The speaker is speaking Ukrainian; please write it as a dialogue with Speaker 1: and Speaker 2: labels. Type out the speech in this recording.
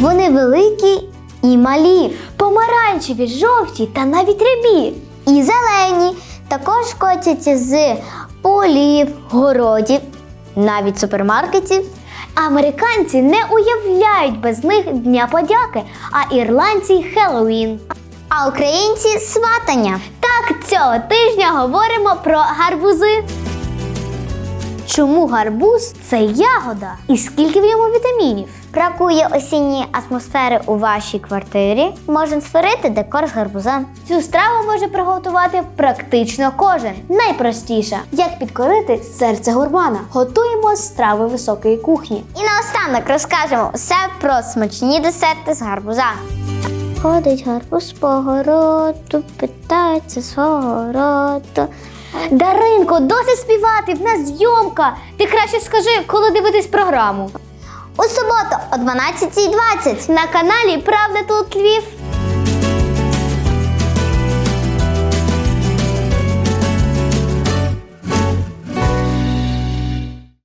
Speaker 1: Вони великі і малі,
Speaker 2: Помаранчеві, жовті та навіть рябі.
Speaker 1: і зелені. Також котяться з полів, городів, навіть супермаркетів.
Speaker 2: Американці не уявляють без них Дня подяки, а ірландці Хеллоуін.
Speaker 1: А українці сватання.
Speaker 2: Так, цього тижня говоримо про гарбузи. Чому гарбуз це ягода? І скільки в ньому вітамінів?
Speaker 1: Бракує осінньої атмосфери у вашій квартирі. Можна створити декор з гарбуза.
Speaker 2: Цю страву може приготувати практично кожен. Найпростіше, як підкорити серце гурмана. Готуємо страви високої кухні.
Speaker 1: І наостанок розкажемо все про смачні десерти з гарбуза. Ходить гарбуз по городу, питається свого роду.
Speaker 2: Даринко, досить співати, в нас зйомка. Ти краще скажи, коли дивитись програму.
Speaker 1: У суботу о 12.20
Speaker 2: На каналі Правда тут Львів.